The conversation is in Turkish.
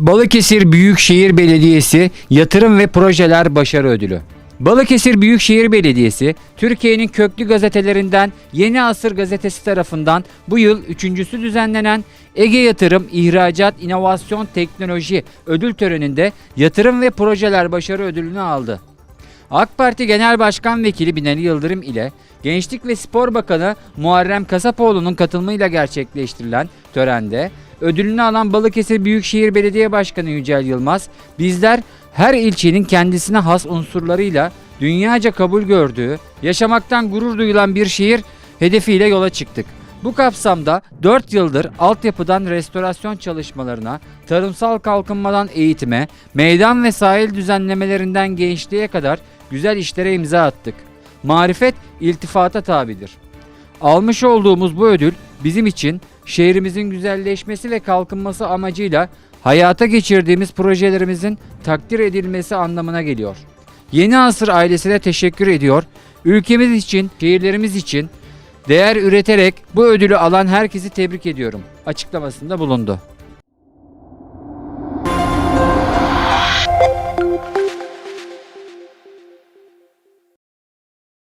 Balıkesir Büyükşehir Belediyesi Yatırım ve Projeler Başarı Ödülü. Balıkesir Büyükşehir Belediyesi, Türkiye'nin köklü gazetelerinden Yeni Asır gazetesi tarafından bu yıl üçüncüsü düzenlenen Ege Yatırım İhracat İnovasyon Teknoloji ödül töreninde Yatırım ve Projeler Başarı Ödülünü aldı. AK Parti Genel Başkan Vekili Binali Yıldırım ile Gençlik ve Spor Bakanı Muharrem Kasapoğlu'nun katılımıyla gerçekleştirilen törende ödülünü alan Balıkesir Büyükşehir Belediye Başkanı Yücel Yılmaz, bizler her ilçenin kendisine has unsurlarıyla dünyaca kabul gördüğü, yaşamaktan gurur duyulan bir şehir hedefiyle yola çıktık. Bu kapsamda 4 yıldır altyapıdan restorasyon çalışmalarına, tarımsal kalkınmadan eğitime, meydan ve sahil düzenlemelerinden gençliğe kadar güzel işlere imza attık. Marifet iltifata tabidir. Almış olduğumuz bu ödül bizim için şehrimizin güzelleşmesi ve kalkınması amacıyla hayata geçirdiğimiz projelerimizin takdir edilmesi anlamına geliyor. Yeni Asır ailesine teşekkür ediyor. Ülkemiz için, şehirlerimiz için değer üreterek bu ödülü alan herkesi tebrik ediyorum açıklamasında bulundu.